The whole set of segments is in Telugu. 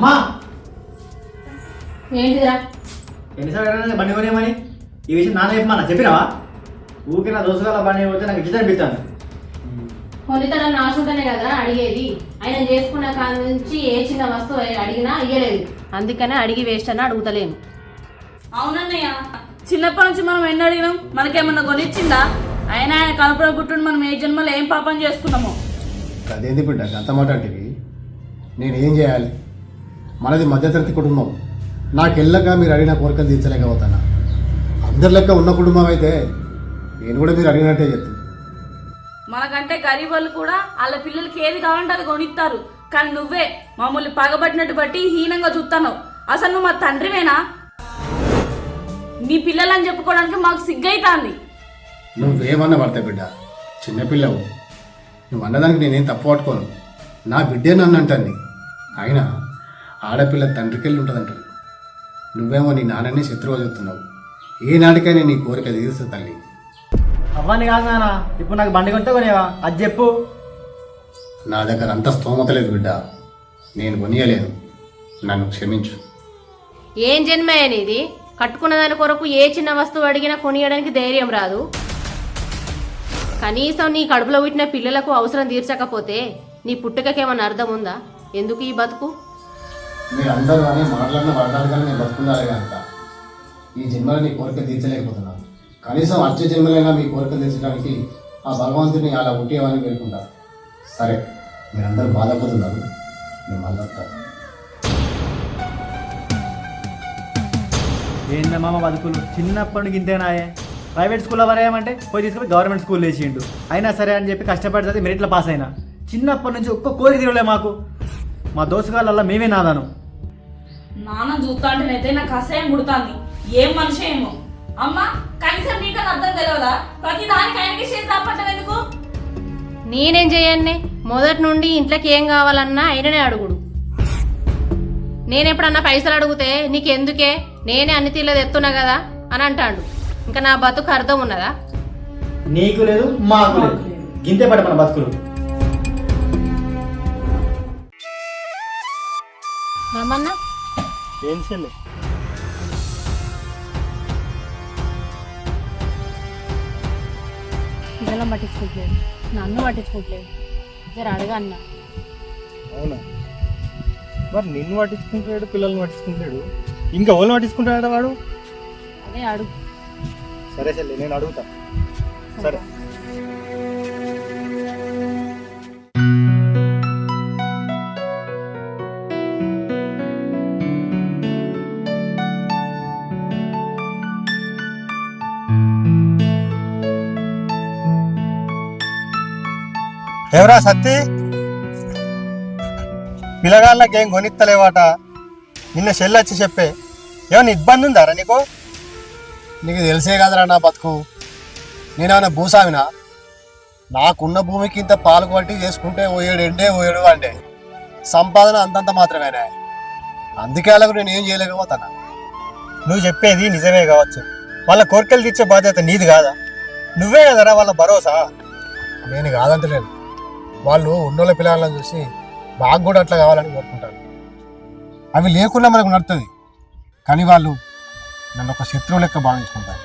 అమ్మా! ఏంటిదిరా? ఎన్నిసార్లు అడిగినా బండి కొనేమని ఈ విషయం నాన్న చెప్పమన్నా? చెప్పినావా? ఊరికి నా దోసగాల బండి పోతే నాకు ఇచ్చి అనిపిస్తాను కొనితనం నాశుంటేనే కదా అడిగేది. ఆయన చేసుకున్న కాడ నుంచి ఏ చిన్న వస్తువు అడిగినా ఇయ్యలేదు. అందుకనే అడిగి వేస్ట్ అని అడుగుతలేను. అవునన్నయ్య చిన్నప్పటి నుంచి మనం ఎన్ని అడిగినాం? మనకేమన్నా కొనిచ్చిందా? అయినా ఆయన కనుపడ పుట్టుండి మనం ఏ జన్మలో ఏం పాపం చేసుకున్నామో? అదేంది బిడ్డ అంత మాట అంటే నేను ఏం చేయాలి? మనది మధ్యతరగతి కుటుంబం. నాకు వెళ్ళక మీరు అడిగిన కోరికలు తీర్చలేకపోతానా? అందరి లెక్క ఉన్న కుటుంబం అయితే నేను కూడా మీరు అడిగినట్టే చెప్తాను. మనకంటే గరీబ్ వాళ్ళు కూడా వాళ్ళ పిల్లలకి ఏది కావాలంటే అది కొనిస్తారు కానీ నువ్వే మమ్మల్ని పగబట్టినట్టు బట్టి హీనంగా చూస్తాను అసలు నువ్వు మా తండ్రివేనా? నీ పిల్లలని చెప్పుకోవడానికి మాకు సిగ్గైతాంది. నువ్వేమన్నా పడతాయి బిడ్డ చిన్నపిల్లవు నువ్వు అన్నదానికి నేనేం తప్పు పట్టుకోను. నా బిడ్డే నన్ను అంటాను అయినా ఆడపిల్ల తండ్రికి వెళ్ళి ఉంటుందంటారు నువ్వేమో నీ నాన్నని శత్రువు చెప్తున్నావు ఏ నాటికైనా నీ కోరిక తీరుస్తుంది తల్లి. అవ్వని కాదు నాన్న ఇప్పుడు నాకు బండి కొంటే కొనేవా? అది చెప్పు. నా దగ్గర అంత స్తోమత లేదు బిడ్డ. నేను కొనియలేను. నన్ను క్షమించు. ఏం జన్మ అనేది కట్టుకున్న దాని కొరకు ఏ చిన్న వస్తువు అడిగినా కొనియడానికి ధైర్యం రాదు. కనీసం నీ కడుపులో పుట్టిన పిల్లలకు అవసరం తీర్చకపోతే నీ పుట్టుకకేమన్నా అర్థం ఉందా? ఎందుకు ఈ బతుకు? మీరు అందరూ అని మాటలన్న పడడానికి కానీ నేను బతుకున్నారే కనుక. ఈ జన్మలో నీ కోరిక తీర్చలేకపోతున్నాను. కనీసం అచ్చ జన్మలైనా మీ కోరిక తీర్చడానికి ఆ భగవంతుని అలా ఉంటేవని వెళ్ళుకుంటారు సరే మీరందరూ బాధపడుతున్నారు. నేను మళ్ళీ ఏందమ్మ మా బతుకులు? చిన్నప్పటి నుంచి ఇంతేనాయే ప్రైవేట్ స్కూల్లో వరేయమంటే పోయి తీసుకుపోయి గవర్నమెంట్ స్కూల్ వేసిండు అయినా సరే అని చెప్పి కష్టపడి చదివి మెరిట్లో పాస్ అయినా చిన్నప్పటి నుంచి ఒక్క కోరిక తీరలే మాకు. మా దోసగాళ్ళల్లో మేమే నాదాను. నాన్న చూస్తా అంటేనైతే నాకు అసహ్యం పుడుతుంది. ఏం మనిషి ఏమో. అమ్మా కనీసం నీకు అర్థం తెలియదా ప్రతి దానికి ఆయనకి చేసి తప్పటం ఎందుకు? నేనేం చేయన్నే? మొదటి నుండి ఇంట్లోకి ఏం కావాలన్నా ఆయననే అడుగుడు. నేను ఎప్పుడన్నా పైసలు అడిగితే నీకెందుకే? నేనే అన్ని తీర్లేదు ఎత్తున్నా కదా? అని అంటాడు. ఇంకా నా బతుకు అర్థం ఉన్నదా? నీకు లేదు మాకు లేదు. గింతే పడ మన బతుకులు. ఏం చెల్లి పిల్లలం పట్టించుకోవట్లేదు నన్ను పట్టించుకోవట్లేదు జర అడగా అన్న అవునా? మరి నిన్ను పట్టించుకుంటాడు పిల్లల్ని పట్టించుకుంటాడు ఇంకా ఎవరిని పట్టించుకుంటాడు వాడు? అదే అడుగు. సరే సరే నేను అడుగుతా. సరే. ఎవరా సత్తి? పిల్లగాళ్ళకి ఏం కొనిత్తలేవాట? నిన్న చెల్లొచ్చి చెప్పే. ఏమన్నా ఇబ్బంది ఉందారా నీకు? నీకు తెలిసే కదరా నా బతుకు. నేనేమైనా భూసామినా నాకున్న భూమికి ఇంత పాలు కొట్టి చేసుకుంటే ఓ ఏడు ఎండే ఓ ఏడు అంటే సంపాదన అంతంత మాత్రమేనే. అందుకే అలాగ నేను ఏం చేయలేకపోతానా? నువ్వు చెప్పేది నిజమే కావచ్చు. వాళ్ళ కోరికలు తీర్చే బాధ్యత నీది కాదా? నువ్వే కదరా వాళ్ళ భరోసా? నేను కాదంటలేను. వాళ్ళు ఉన్నోళ్ళ పిల్లలను చూసి మాకు కూడా అట్లా కావాలని కోరుకుంటారు. అవి లేకుండా మనకు నడుతుంది. కానీ వాళ్ళు నన్ను ఒక శత్రువు లెక్క భావించుకుంటారు.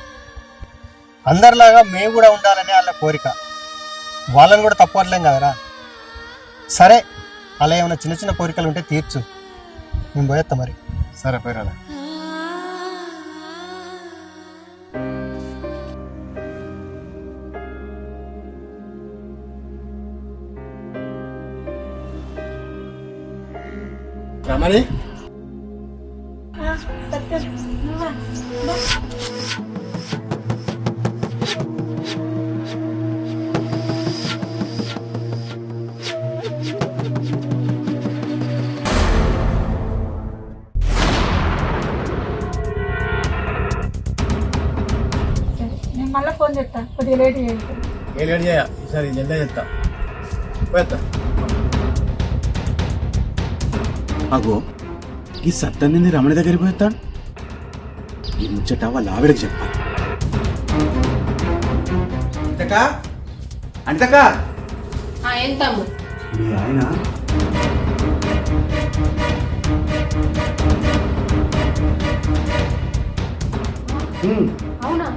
అందరిలాగా మేము కూడా ఉండాలని వాళ్ళ కోరిక. వాళ్ళని కూడా తప్పట్లేం కదరా? సరే అలా ఏమైనా చిన్న చిన్న కోరికలు ఉంటే తీర్చు. మేము పోయేస్తా మరి. సరే పోయిరా రమణి? మళ్ళీ ఫోన్ చేస్తా. కొద్దిగా లేట్ చేయండి. ఏ లేట్ చేయ? ఈసారి జల్దీ చెప్తా పోయేస్తా అగో ఈ సత్తన్నింది రమణ దగ్గరికి పోతాడు. ఈ ముచ్చట వాళ్ళ ఆవిడకి చెప్పాలి. అంతకా? అంతకా? మీ ఆయన? అవునా?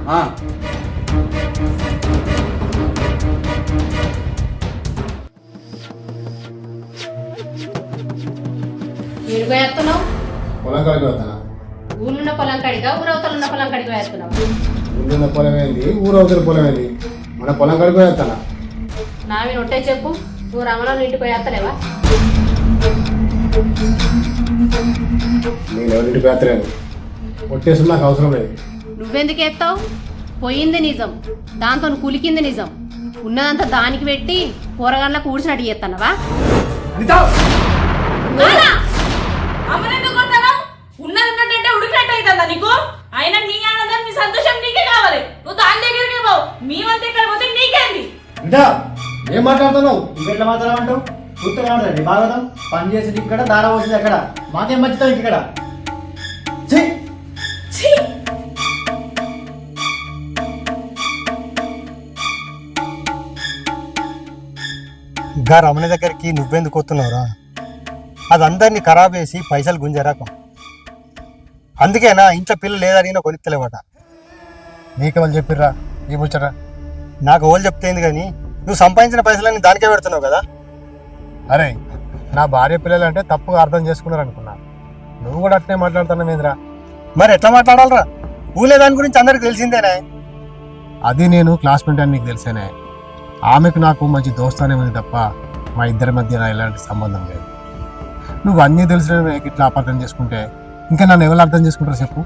పొలం కాడికి వెళ్తానా ఊళ్ళున్న పొలం కడిగా ఊరవతలు ఉన్న పొలం కడిగా వేస్తున్నావు ఊళ్ళో పొలం ఏంది? ఊరు అవతల పొలం ఏంది? మన పొలం కాడికి నావి నొట్టే చెప్పు నువ్వు రమణలో ఇంటికి వేస్తలేవా నేను ఎవరింటికి నాకు అవసరం లేదు. నువ్వెందుకు ఎత్తావు పోయింది నిజం. దాంతో కులికింది నిజం. ఉన్నదంతా దానికి పెట్టి కూరగాయలకు ఊడ్చినట్టు చేస్తున్నావా అనిత! అమ్మనెందుకు కొడతాను ఉన్నది ఉన్నట్టంటే ఉడికినట్టు అవుతుందా నీకు? అయినా నీ ఆనందం నీ సంతోషం నీకే కావాలి. నువ్వు దాని దగ్గరికి పోవు. మేమంతా ఇక్కడ పోతే నీకేంది? అనిత ఏం మాట్లాడుతున్నావు? ఇంకెట్లా మాట్లాడమంటావు పూర్తిగా మాట్లాడండి భాగవతం పని చేసేది ఇక్కడ దార పోసేది అక్కడ మాకేం మంచితావు ఇక్కడ! ఇంకా రమణ దగ్గరికి నువ్వెందుకు వస్తున్నావురా? అది అందరినీ ఖరాబ్ చేసి పైసలు గుంజరాకు అందుకేనా ఇంట్లో పిల్లలు లేదని కొనిత్తలేవట. నీకెవరు చెప్పిర్రా? ఈ ముచ్చట. నాకు ఓళ్ళు చెప్తేంది కానీ నువ్వు సంపాదించిన పైసలన్నీ దానికే పెడుతున్నావు కదా. అరే నా భార్య పిల్లలు అంటే తప్పుగా అర్థం చేసుకున్నారు అనుకున్నా నువ్వు కూడా అట్నే మాట్లాడుతున్నావు ఏంద్రా? మరి ఎట్లా మాట్లాడాలరా? ఊళ్ళే దాని గురించి అందరికి తెలిసిందేనే? అది నేను క్లాస్మేట్ అని నీకు తెలిసేనే. ఆమెకు నాకు మంచి దోస్తానే ఉంది తప్ప మా ఇద్దరి మధ్య ఎలాంటి సంబంధం లేదు. నువ్వు అన్నీ తెలిసిన ఇట్లా అపార్థం చేసుకుంటే. ఇంకా నన్ను ఎవరు అర్థం చేసుకుంటారు చెప్పు?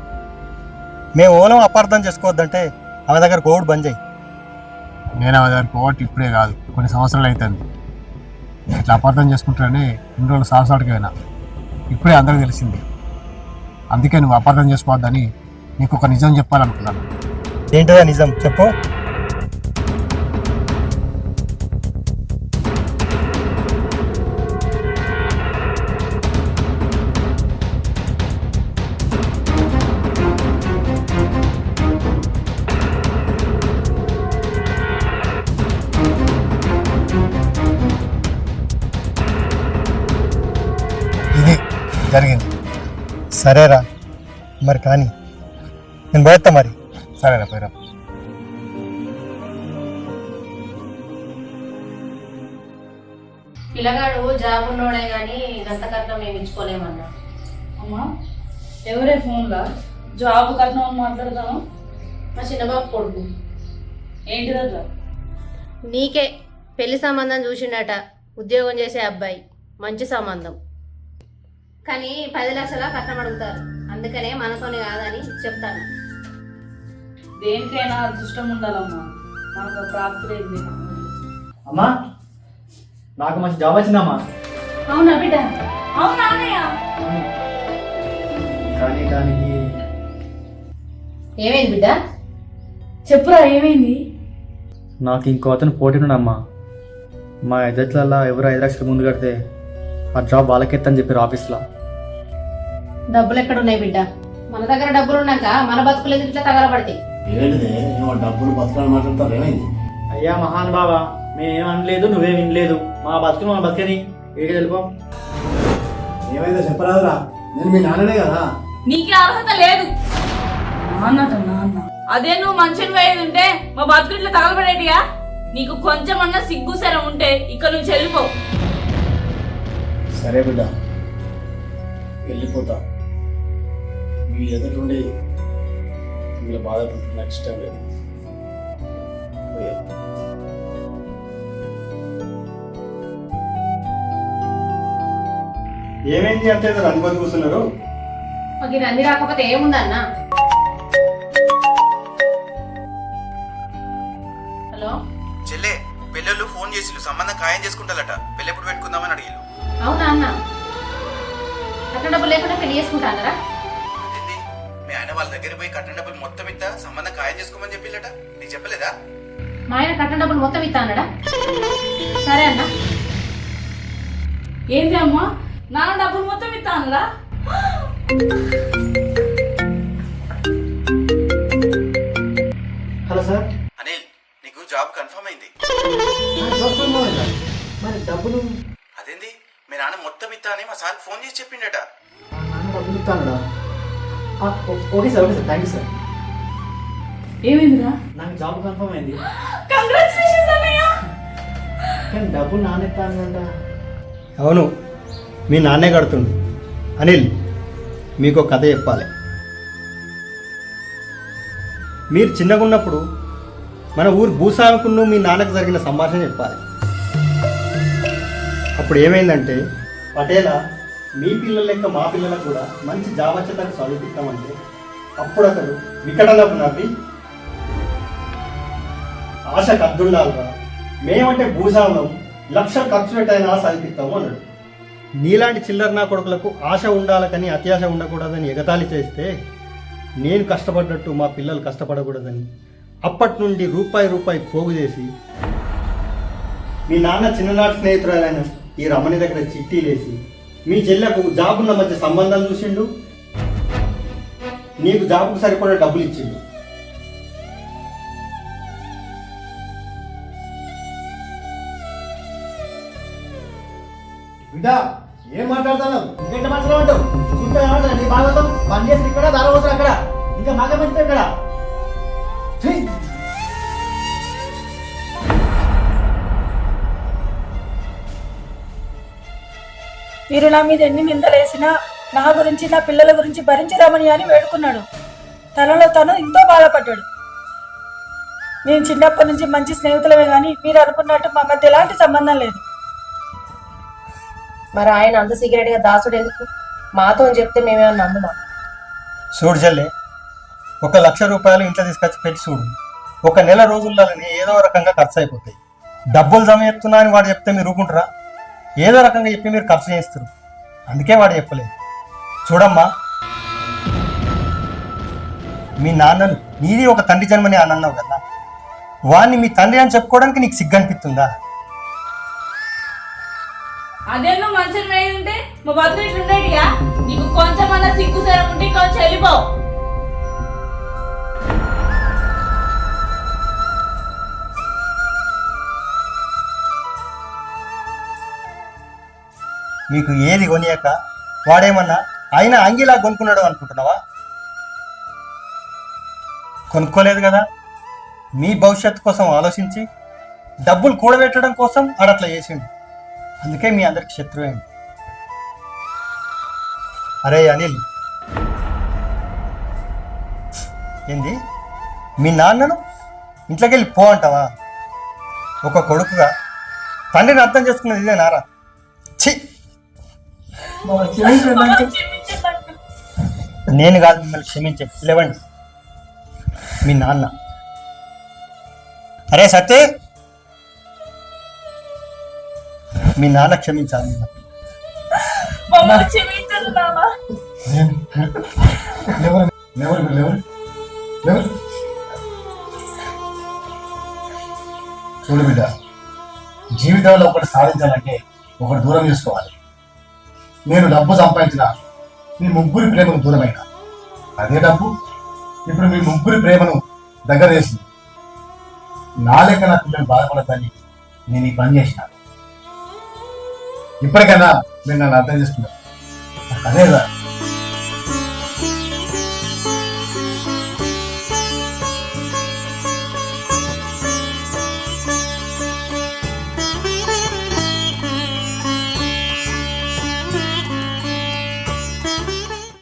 మేము ఓలం అపార్థం చేసుకోవద్దంటే ఆమె దగ్గర కోవిడ్ బంద్ చేయి. నేను ఆమె దగ్గర పోవట్టు ఇప్పుడే కాదు కొన్ని సంవత్సరాలు అవుతుంది ఇట్లా అపార్థం చేసుకుంటారని ఇన్ని రోజులు సాహసాడికి అయినా ఇప్పుడే అందరికి తెలిసింది. అందుకే నువ్వు అపార్థం చేసుకోవద్దని నీకు ఒక నిజం చెప్పాలనుకున్నాను. ఏంటిదా నిజం? చెప్పు. జరిగింది. సరేరా మరి కానీ నేను పోయేస్తా మరి. సరేనా పోయిరా. పిల్లగాడు జాబ్ ఉన్నోడే కానీ గంత కట్నం మేము ఇచ్చుకోలేమన్నా. అమ్మా ఎవరే ఫోన్లా? జాబ్ కట్నం అని మాట్లాడతాను మా చిన్నబాబు కొడుకు. ఏంటిదట్లా నీకే పెళ్ళి సంబంధం చూసిండట ఉద్యోగం చేసే అబ్బాయి. మంచి సంబంధం. కానీ పది లక్షల కట్నం అడుగుతారు. అందుకనే మనతోని కాదని చెప్తాను. దేనికైనా అదృష్టం ఉండాలమ్మా. మనకు ప్రాప్తి లేదు. అమ్మా నాకు మంచి జాబ్ వచ్చిందమ్మా. అవునా బిడ్డ? అవునా అన్నయ్య? కానీ దానికి ఏమైంది బిడ్డ? చెప్పురా ఏమైంది? నాకు ఇంకో అతను పోటీ ఉన్నాడమ్మా. మా ఎదుట్లలో ఎవరు ఐదు లక్షలు ముందు కడితే ఆ జాబ్ వాళ్ళకెత్తని చెప్పారు ఆఫీస్లో. డబ్బులు ఎక్కడ ఉన్నాయి బిడ్డ? మన దగ్గర డబ్బులు ఉన్నాక మన బతుకులు ఇట్లా తగలబడతాయి? ఏంటిదే? ఏమో డబ్బులు బతకాలని మాట్లాడతారు ఏమైంది? అయ్యా మహాన్ బాబా మేమేం అనలేదు నువ్వేం వినలేదు. మా బతుకులు మా బతికని ఏడికి వెళ్ళిపో ఏమైందో చెప్పరాదురా. నేను మీ నాన్ననే కదా. నీకే అర్హత లేదు. నాన్నట నాన్న. అదే నువ్వు పోయేది ఉంటే మా బతుకు ఇట్లా తగలబడేటియా? నీకు కొంచెమన్నా సిగ్గు సెర ఉంటే ఇక్కడ నుంచి వెళ్ళిపో సరే బిడ్డ వెళ్ళిపోతా. మీ ఎదుటి మీరు బాధపడుతున్న నాకు ఇష్టం లేదు. ఏమైంది అంటే అనుకోని కూర్చున్నారు? మాకు ఇది అంది రాకపోతే ఏముందన్నా? హలో? చెల్లె పెళ్ళోళ్ళు ఫోన్ చేసిళ్ళు సంబంధం ఖాయం చేసుకుంటారట. పెళ్ళి ఎప్పుడు పెట్టుకుందామని అడిగిళ్ళు. అవునా అన్న? అక్కడ డబ్బులు లేకుండా పెళ్ళి చేసుకుంటానరా అదేంది డబ్బులు మొత్తం ఇద్దా సంబంధం ఖాయం చేసుకోమని చెప్పిల్లట. నీకు చెప్పలేదా? మా ఆయన కట్టిన డబ్బులు మొత్తం ఇస్తా అన్నాడా? సరే అన్న. ఏంటి అమ్మా? నాన్న డబ్బులు మొత్తం ఇస్తానురా హలో సార్. అనిల్ నీకు జాబ్ కన్ఫర్మ్ అయింది? మరి డబ్బులు? అదేంది? మీ నాన్న మొత్తం ఇత్తా అని మా సార్కి ఫోన్ చేసి చెప్పిండట. డబ్బులు ఇస్తానుడా okay sir okay sir thank you sir. ఏమైందిరా? నాకు జాబ్ కన్ఫర్మ్ అయింది. కంగ్రాచులేషన్స్ అన్నయ్య! కానీ డబ్బులు నాన్నెత్తానంట అవును మీ నాన్నే కడుతుండు. అనిల్ మీకు ఒక కథ చెప్పాలి. మీరు చిన్నగా ఉన్నప్పుడు మన ఊరు భూస్వామికును మీ నాన్నకు జరిగిన సంభాషణ చెప్పాలి. అప్పుడు ఏమైందంటే పటేలా మీ పిల్లల లెక్క మా పిల్లలకు కూడా మంచి జాబచ్చతకు చదివిస్తామంటే అప్పుడు అతడు వికటలకు నవ్వి ఆశ కద్దుండాలిరా మేమంటే భూస్వాములం లక్షలు ఖర్చు పెట్టైనా చదివిస్తాము అన్నాడు. నీలాంటి చిల్లర నా కొడుకులకు ఆశ ఉండాలకని అత్యాశ ఉండకూడదని ఎగతాళి చేస్తే నేను కష్టపడ్డట్టు మా పిల్లలు కష్టపడకూడదని అప్పటి నుండి రూపాయి రూపాయి పోగు చేసి మీ నాన్న చిన్ననాటి స్నేహితురాలైన ఈ రమణి దగ్గర చిట్టీలేసి మీ చెల్లెకు జాబున్న మధ్య సంబంధం చూసిండు? నీకు జాబుకు సరిపడే డబ్బులు ఇచ్చిండు. బిడ్డ ఏం మాట్లాడతాను ఇంకెంత మాట్లాడమంటావు? చూస్తే ఏమంటారు నీ భాగవతం పని చేసి ఇక్కడ దారవసరం అక్కడ. ఇంకా మాకే మంచిది ఇక్కడ. మీరు నా మీద ఎన్ని నిందలేసినా నా గురించి నా పిల్లల గురించి భరించరామని అని వేడుకున్నాడు. తనలో తను ఎంతో బాధపడ్డాడు. నేను చిన్నప్పటి నుంచి మంచి స్నేహితులమే కానీ మీరు అనుకున్నట్టు మా మధ్య ఎలాంటి సంబంధం లేదు. మరి ఆయన అంత సీక్రెట్గా దాసుడు ఎందుకు? మాతో చెప్తే మేమేమన్నా అందుమా చూడు చెల్లె ఒక లక్ష రూపాయలు ఇంట్లో తీసుకొచ్చి పెట్టి చూడు. ఒక నెల రోజుల్లోనే ఏదో రకంగా ఖర్చు అయిపోతాయి. డబ్బులు జమ చెప్తున్నా అని వాడు చెప్తే మీరు ఊరుకుంటారా? ఏదో రకంగా చెప్పి మీరు ఖర్చు చేస్తారు అందుకే వాడు చెప్పలేదు. చూడమ్మా. మీ నాన్నను నీది ఒక తండ్రి జన్మని అని అన్నావు కదా. వాడిని మీ తండ్రి అని చెప్పుకోవడానికి నీకు సిగ్గు అనిపిస్తుందా అదే నువ్వు వేయంటే మా భద్ర ఇట్లుండేటియా నీకు కొంచెం అన్న సిగ్గు సరం ఉంటే కొంచెం వెళ్ళిపో. మీకు ఏది కొనియక వాడేమన్నా ఆయన అంగిలా కొనుక్కున్నాడు అనుకుంటున్నావా? కొనుక్కోలేదు కదా? మీ భవిష్యత్తు కోసం ఆలోచించి డబ్బులు కూడబెట్టడం కోసం ఆడట్లా చేసిండు. అందుకే మీ అందరికి శత్రువు అయింది అరే అనిల్. ఏంది? మీ నాన్నను ఇంట్లోకి వెళ్ళి పో అంటావా? ఒక కొడుకుగా తండ్రిని అర్థం చేసుకున్నది ఇదే నారా? నేను కాదు మిమ్మల్ని క్షమించే. లేవండి. మీ నాన్న. అరే సత్య మీ నాన్న క్షమించాలి చూడు బిడ్డ జీవితంలో ఒకటి సాధించాలంటే ఒకటి దూరం చేసుకోవాలి. నేను డబ్బు సంపాదించిన మీ ముగ్గురి ప్రేమను దూరమైన. అదే డబ్బు ఇప్పుడు మీ ముగ్గురి ప్రేమను దగ్గర వేసింది నా లెక్క నా పిల్లలు బాధపడతాని నేను ఈ పని చేసిన. ఇప్పటికైనా మీరు నన్ను అర్థం చేసుకున్నాను అదే